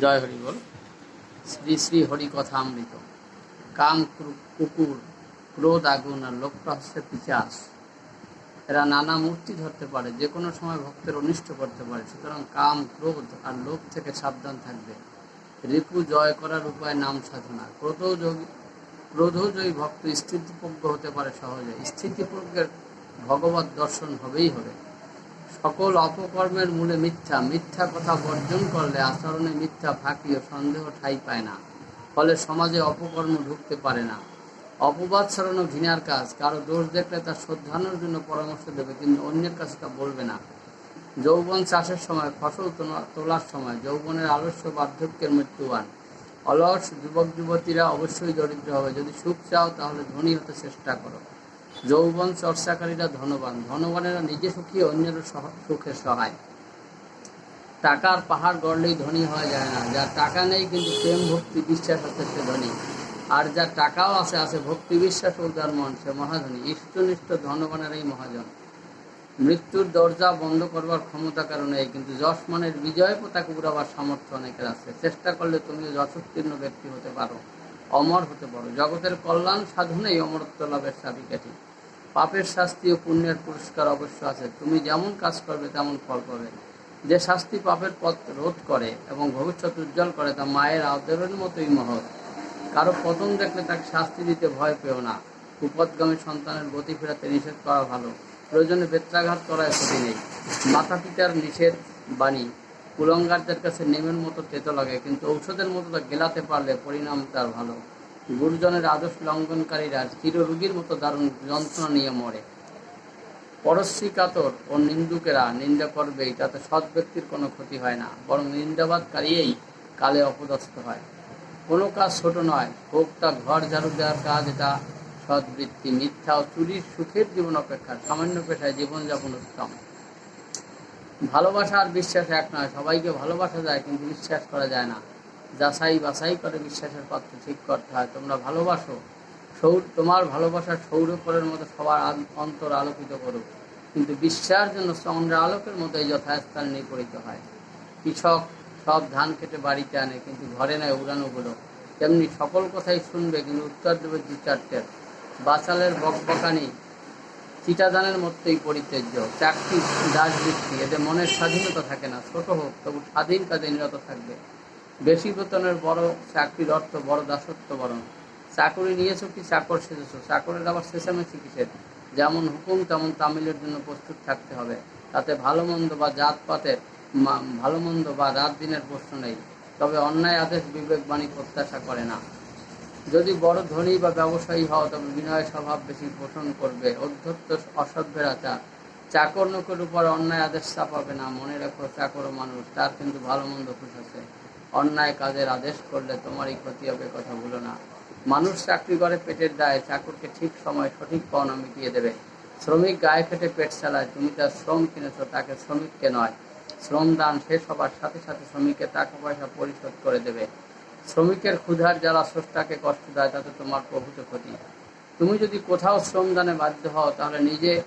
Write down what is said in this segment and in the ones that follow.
জয় হরি বল। শ্রী শ্রী হরি কথা অমৃত কাম কুকুর ক্রোধ আগুন আর হচ্ছে পিচাস। এরা নানা মূর্তি ধরতে পারে যে কোনো সময় ভক্তের অনিষ্ট করতে পারে। সুতরাং কাম, ক্রোধ আর লোভ থেকে সাবধান থাকবে। রিপু জয় করার উপায় নাম সাধনা। ক্রোধযোগী ক্রোধজয়ী ভক্ত স্থিতিপ্রজ্ঞ হতে পারে সহজে। স্থিতিপ্রজ্ঞের ভগবত দর্শন হবেই হবে। সকল অপকর্মের মূলে মিথ্যা মিথ্যা কথা বর্জন করলে আচরণে মিথ্যা, ফাঁকি ও সন্দেহ ঠাই পায় না। ফলে সমাজে অপকর্ম ঢুকতে পারে না। অপবাদ ছড়ানো ঘৃণার কাজ। কারও দোষ দেখলে তার শ্রদ্ধানোর জন্য পরামর্শ দেবে, কিন্তু অন্যের কাছে তা বলবে না। যৌবন চাষের সময়, ফসল তোলার সময়, যৌবনের আলস্য বার্ধক্যের মৃত্যুবান। অলস যুবক যুবতীরা অবশ্যই দরিদ্র হবে। যদি সুখ চাও, তাহলে ধনী হতে চেষ্টা করো। যৌবন চর্চাকারীরা ধনবান। ধনবানেরা নিজে সুখী অন্যেরও সহ- সুখে সহায়। টাকার পাহাড় গড়লেই ধনী হওয়া যায় না। যার টাকা নেই কিন্তু প্রেম, ভক্তি, বিশ্বাস আছে সে ধনী। আর যার টাকাও আছে আছে ভক্তি, বিশ্বাস ও যার মন, সে মহাধনী। ইষ্টনিষ্ঠ ধনবানেরাই মহাজন। মৃত্যুর দরজা বন্ধ করবার ক্ষমতা কারণে কিন্তু যশমানের বিজয় পতাকা উড়াবার সামর্থ্য অনেকের আছে। চেষ্টা করলে তুমিও যশোত্তীর্ণ ব্যক্তি হতে পারো। অমর হতে পারো। জগতের কল্যাণ সাধনেই অমরত্ব লাভের চাবিকাঠি। পাপের শাস্তি ও পুণ্যের পুরস্কার অবশ্য আছে। তুমি যেমন কাজ করবে, তেমন ফল পাবে। যে শাস্তি পাপের পথ রোধ করে এবং ভবিষ্যৎ উজ্জ্বল করে, তা মায়ের আদরের মতোই মহৎ। কারও পতন দেখলে তাকে শাস্তি দিতে ভয় পেও না। কুপদগামী সন্তানের গতি ফেরাতে নিষেধ করা ভালো। প্রয়োজনে বেত্রাঘাত করায় ক্ষতি নেই। মাতা পিতার নিষেধ বাণী। কুলঙ্গারদের কাছে নেমের মতো তেতো লাগে, কিন্তু ঔষধের মতো তা গেলাতে পারলে পরিণাম তার ভালো। গুরুজনের আদর্শ লঙ্ঘনকারীরা চিররোগীর মতো দারুণ যন্ত্রণা নিয়ে মরে। পরশ্রী কাতর ও নিন্দুকেরা নিন্দা করবেই তাতে সৎ ব্যক্তির কোনো ক্ষতি হয় না, বরং নিন্দাবাদকারীই কালে অপদস্থ হয়। কোনো কাজ ছোট নয় হোক তা ঘর ঝাড়ু দেওয়ার কাজ এটা সদ্বৃত্তি মিথ্যা ও চুরির সুখের জীবন অপেক্ষা, সামান্য পেশায় জীবনযাপন উত্তম। ভালোবাসা আর বিশ্বাস এক নয়, সবাইকে ভালোবাসা যায় কিন্তু বিশ্বাস করা যায় না। যাচাই বাছাই করে বিশ্বাসের পাত্র ঠিক করতে হয়। তোমরা ভালোবাসো, সৌর, তোমার ভালোবাসার সৌরপরের মতো সবার অন্তর আলোকিত করো কিন্তু বিশ্বাস যেন চন্দ্র আলোকের মতোই যথাস্থান নিপরিত হয়। কৃষক সব ধান কেটে বাড়িতে আনে, কিন্তু ঘরে নেয় উড়ানোগুলো তেমনি সকল কথাই শুনবে, কিন্তু উত্তর দেবে দু চারটের বাচালের বকবকানি চিটাদানের মধ্যেই পরিত্যাজ্য। চাকরি রাজবৃত্তি এতে মনের স্বাধীনতা থাকে না, ছোট হোক, তবু স্বাধীন কাজে নিরত থাকবে। বেশি বেতনের বড় চাকরির অর্থ বড় দাসত্ব বরণ। চাকরি নিয়েছো কি, চাকর সেজেছো? চাকরের আবার শেষামেশি কিসের? যেমন হুকুম, তেমন তামিলের জন্য প্রস্তুত থাকতে হবে। তাতে ভালো মন্দ বা জাতপাতের ভালো মন্দ বা রাত দিনের প্রশ্ন নেই। তবে অন্যায় আদেশ বিবেকবাণী প্রত্যাশা করে না। যদি বড় ধনী বা ব্যবসায়ী হও, তবে বিনয় স্বভাব বেশি পোষণ করবে। অধ্যত্ত অসভ্যের আচার। চাকর নকের উপর অন্যায় আদেশ চাপাবে না। মনে রাখো, চাকর মানুষ, তার কিন্তু ভালো মন্দ খুশ আছে। অন্যায় কাজের আদেশ করলে তোমারই ক্ষতি হবে কথা ভুলো না। মানুষ চাকরি করে পেটের দায়ে, চাকরকে ঠিক সময় সঠিক পাওনা মিটিয়ে দেবে। শ্রমিক গায়ে খেটে পেট চালায়। তুমি তার শ্রম কিনেছো, তাকে শ্রমিককে নয়। শ্রম দান শেষ হবার সাথে সাথে শ্রমিককে টাকা পয়সা পরিশোধ করে দেবে। শ্রমিকের ক্ষুধার যারা স্রষ্টাকে কষ্ট দেয়, তাতে তোমার প্রভূত ক্ষতি। তুমি যদি কোথাও শ্রমদানে বাধ্য হও, তাহলে নিজে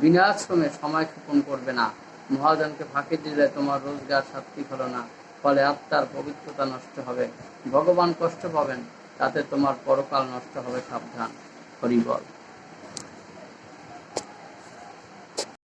বিনা শ্রমে সময় ক্ষেপণ করবে না। মহাজনকে ফাঁকি দিলে তোমার রোজগার সাত্বিক হলো না, ফলে আত্মার পবিত্রতা নষ্ট হবে। ভগবান কষ্ট পাবেন, তাতে তোমার পরকাল নষ্ট হবে সাবধান। হরিবল।